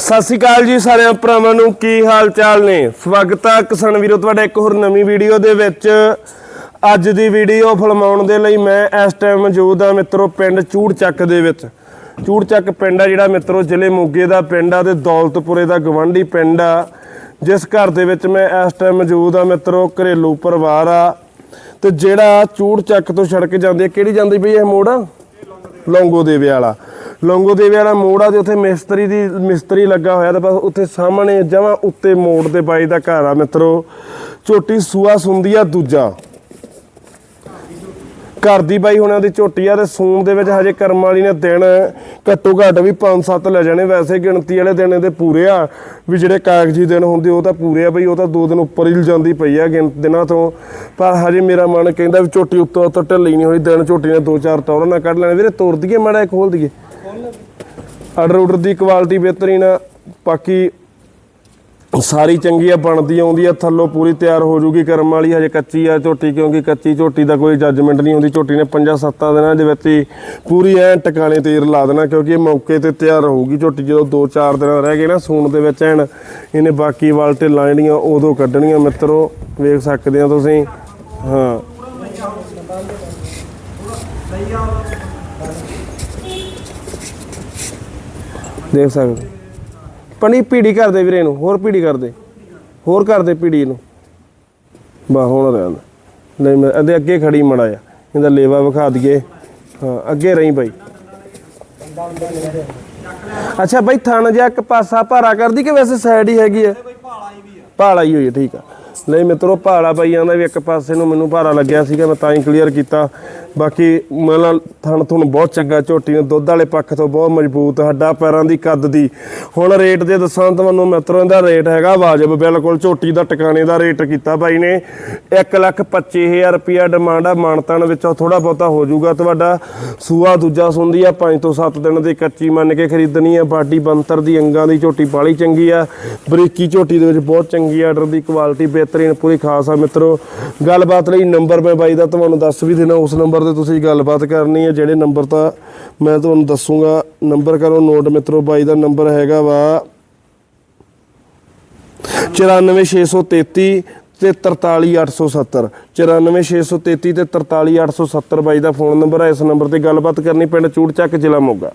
ਸਤਿ ਸ਼੍ਰੀ ਅਕਾਲ ਜੀ ਸਾਰਿਆਂ ਭਰਾਵਾਂ ਨੂੰ, ਕੀ ਹਾਲ ਚਾਲ ਨੇ? ਸਵਾਗਤ ਹੈ ਕਿਸਾਨ ਵੀਰੋ, ਤੁਹਾਡਾ ਇੱਕ ਹੋਰ ਨਵੀਂ ਵੀਡੀਓ ਦੇ ਵਿੱਚ। ਅੱਜ ਦੀ ਵੀਡੀਓ ਫਿਲਮਾਉਣ ਦੇ ਲਈ ਮੈਂ ਇਸ ਟਾਈਮ ਮੌਜੂਦ ਹਾਂ ਮਿੱਤਰੋ, ਪਿੰਡ ਚੂੜ ਚੱਕ ਦੇ ਵਿੱਚ। ਚੂੜ ਚੱਕ ਪਿੰਡ ਆ ਜਿਹੜਾ ਮਿੱਤਰੋ, ਜ਼ਿਲ੍ਹੇ ਮੋਗੇ ਦਾ ਪਿੰਡ ਆ ਤੇ ਦੌਲਤਪੁਰੇ ਦਾ ਗਵੰਡੀ ਪਿੰਡ ਆ। ਜਿਸ ਘਰ ਦੇ ਵਿੱਚ ਮੈਂ ਇਸ ਟਾਈਮ ਮੌਜੂਦ ਆ ਮਿੱਤਰੋ, ਘਰੇਲੂ ਪਰਿਵਾਰ ਆ। ਤੇ ਜਿਹੜਾ ਚੂੜ ਚੱਕ ਤੋਂ ਸੜਕ ਜਾਂਦੀ ਹੈ, ਕਿਹੜੀ ਜਾਂਦੀ ਪਈ ਇਹ ਮੋੜ? ਲੌਂਗੋ ਦੇਵੇ ਵਾਲਾ। ਲੌਂਗੋ ਦੇਵੇ ਵਾਲਾ ਮੋੜ ਆ ਤੇ ਉੱਥੇ ਮਿਸਤਰੀ ਦੀ, ਮਿਸਤਰੀ ਲੱਗਾ ਹੋਇਆ ਤੇ ਬਸ ਉੱਥੇ ਸਾਹਮਣੇ ਜਮਾਂ ਉੱਤੇ ਮੋੜ ਦੇ ਬਾਈ ਦਾ ਘਰ ਆ ਮਿੱਤਰੋ। ਝੋਟੀ ਸੂਆ ਸੁੰਦੀ ਆ ਦੂਜਾ। ਘਰ ਦੀ ਬਾਈ ਹੁਣਾਂ ਦੀ ਝੋਟੀ ਆ ਤੇ ਸੂਣ ਦੇ ਵਿੱਚ ਹਜੇ ਕਰਮ ਵਾਲੀ ਨੇ ਦਿਨ ਘੱਟੋ ਘੱਟ ਵੀ 5-7 ਲੈ ਜਾਣੇ। ਵੈਸੇ ਗਿਣਤੀ ਵਾਲੇ ਦਿਨ ਇਹਦੇ ਪੂਰੇ ਆ, ਵੀ ਜਿਹੜੇ ਕਾਗਜ਼ੀ ਦਿਨ ਹੁੰਦੇ ਉਹ ਤਾਂ ਪੂਰੇ ਆ ਬਈ, ਉਹ ਤਾਂ ਦੋ ਦਿਨ ਉੱਪਰ ਹੀ ਜਾਂਦੀ ਪਈ ਆ ਗਿਣ, ਦਿਨਾਂ ਤੋਂ। ਪਰ ਹਜੇ ਮੇਰਾ ਮਨ ਕਹਿੰਦਾ ਵੀ ਝੋਟੀ ਉੱਤੋਂ ਉੱਤੋਂ ਢਿੱਲੀ ਨਹੀਂ ਹੋਈ, ਦਿਨ ਝੋਟੀ ਨੇ ਦੋ ਚਾਰ ਟੌਰਾਂ ਨਾਲ ਕੱਢ ਲੈਣੇ। ਵੀਰੇ ਤੋੜ ਦਈਏ, ਮਾੜਾ ਜਿਹਾ ਖੋਲ ਦਈਏ। ਆਰਡਰ ਆਰਡਰ ਦੀ ਕੁਆਲਿਟੀ ਬਿਹਤਰੀਨ ਆ, ਬਾਕੀ ਸਾਰੀ ਚੰਗੀ ਆ, ਬਣਦੀ ਆਉਂਦੀ ਆ, ਥੱਲੋਂ ਪੂਰੀ ਤਿਆਰ ਹੋ ਜੂਗੀ ਕਰਮ ਵਾਲੀ ਹਜੇ ਕੱਚੀ ਆ ਝੋਟੀ, ਕਿਉਂਕਿ ਕੱਚੀ ਝੋਟੀ ਦਾ ਕੋਈ ਜੱਜਮੈਂਟ ਨਹੀਂ ਆਉਂਦੀ, ਝੋਟੀ ਨੇ 5-7 ਦਿਨਾਂ ਦੇ ਵਿੱਚ ਹੀ ਪੂਰੀ ਐ ਟਿਕਾਣੇ ਤੇਰ ਲਾ ਦੇਣਾ, ਕਿਉਂਕਿ ਇਹ ਮੌਕੇ ਤੇ ਤਿਆਰ ਹੋਊਗੀ ਝੋਟੀ, ਜਦੋਂ 2-4 ਦਿਨ ਰਹਿ ਗਏ ਨਾ ਸੂਣ ਦੇ ਵਿੱਚ ਐਨ, ਇਹਨੇ ਬਾਕੀ ਵਾਲ ਢਿੱਲਾਂ ਜਿਹੜੀਆਂ ਉਦੋਂ ਕੱਢਣੀਆਂ, ਮਿੱਤਰੋ, ਵੇਖ ਸਕਦੇ ਆ ਤੁਸੀਂ, ਹਾਂ। ਦੇਖ ਸਕਦੇ ਪਣੀ ਪੀੜੀ ਕਰਦੇ ਵੀਰੇ ਨੂੰ ਹੋਰ ਪੀੜੀ ਕਰਦੇ। ਹੋਰ ਕਰਦੇ ਪੀੜੀ ਨੂੰ ਬਾ ਹੁਣ ਰਹਿਣ ਨਹੀਂ, ਮੈਂ ਇਹਦੇ ਅੱਗੇ ਖੜੀ ਮੜਾ ਆ ਇਹਦਾ ਲੇਵਾ ਵਿਖਾ ਦਈਏ। ਹਾਂ, ਅੱਗੇ ਰਹੀ ਬਾਈ। ਅੱਛਾ ਬਾਈ, ਥਣ ਜਿਹਾ ਇੱਕ ਪਾਸਾ ਭਾਰਾ ਕਰਦੀ ਕਿ ਵੈਸੇ ਸਾਈਡ ਹੀ ਹੈਗੀ ਆ? ਭਾਲਾ ਹੀ ਹੋਈ ਹੈ ਠੀਕ ਆ। ਨਹੀਂ ਮਿੱਤਰੋ, ਭਾਲਾ ਬਾਈ ਆਂਦਾ ਵੀ ਇੱਕ ਪਾਸੇ ਨੂੰ ਮੈਨੂੰ ਭਾਰਾ ਲੱਗਿਆ ਸੀਗਾ, ਮੈਂ ਤਾਂ ਹੀ ਕਲੀਅਰ ਕੀਤਾ। ਬਾਕੀ ਮਤਲਬ ਥਣ ਥੁਣ ਬਹੁਤ ਚੰਗਾ, ਝੋਟੀ ਨੂੰ ਦੁੱਧ ਵਾਲੇ ਪੱਖ ਤੋਂ ਬਹੁਤ ਮਜ਼ਬੂਤ ਹੱਡਾ ਪੈਰਾਂ ਦੀ ਕੱਦ ਦੀ। ਹੁਣ ਰੇਟ ਦੇ ਦੱਸਾਂ ਤੁਹਾਨੂੰ, ਮਿੱਤਰੋ, ਇਹਦਾ ਰੇਟ ਹੈਗਾ ਵਾਜਬ, ਬਿਲਕੁਲ ਝੋਟੀ ਦਾ ਟਿਕਾਣੇ ਦਾ ਰੇਟ ਕੀਤਾ ਬਾਈ ਨੇ। 125000 ਰੁਪਿਆ ਡਿਮਾਂਡ ਆ, ਮਾਨਤਾਨ ਵਿੱਚੋਂ ਥੋੜਾ ਬਹੁਤਾ ਹੋ ਜਾਊਗਾ ਤੁਹਾਡਾ। ਸੂਆ ਦੂਜਾ ਸੁੰਦੀ ਆ 5 ਤੋਂ 7 ਦਿਨ ਦੀ ਕੱਚੀ ਮੰਨ ਕੇ ਖਰੀਦਣੀ ਆ, ਬਾਡੀ ਬੰਤਰ ਦੀ ਅੰਗਾਂ ਦੀ ਝੋਟੀ ਬਾਲੀ ਚੰਗੀ ਆ। ਬਰੀਕੀ ਝੋਟੀ ਦੇ ਵਿੱਚ ਬਹੁਤ ਚੰਗੀ ਆਰਡਰ ਦੀ ਕੁਆਲਿਟੀ ਬਿਹਤਰੀਨ, ਪੂਰੀ ਖਾਸ ਆ, ਮਿੱਤਰੋ। ਗੱਲਬਾਤ ਲਈ ਨੰਬਰ ਮੈਂ ਬਾਈ ਦਾ ਤੁਹਾਨੂੰ ਦੱਸ ਵੀ ਦੇਣਾ, ਉਸ ਨੰਬਰ ਤੇ ਤੁਸੀਂ ਗੱਲਬਾਤ ਕਰਨੀ ਹੈ, ਜਿਹੜੇ ਨੰਬਰ ਤਾਂ ਮੈਂ ਤੁਹਾਨੂੰ ਦੱਸੂਗਾ। ਨੰਬਰ ਕਰੋ ਨੋਟ ਮਿੱਤਰੋ, ਬਾਈ ਦਾ ਨੰਬਰ ਹੈਗਾ ਵਾ 94633 ਤੇ 43870 94633 ਤੇ 43870 ਬਾਈ ਦਾ ਫੋਨ ਨੰਬਰ ਹੈ, ਇਸ ਨੰਬਰ ਤੇ ਗੱਲਬਾਤ ਕਰਨੀ ਪਿੰਡ ਚੂੜ ਚੱਕ ਜ਼ਿਲ੍ਹਾ ਮੋਗਾ।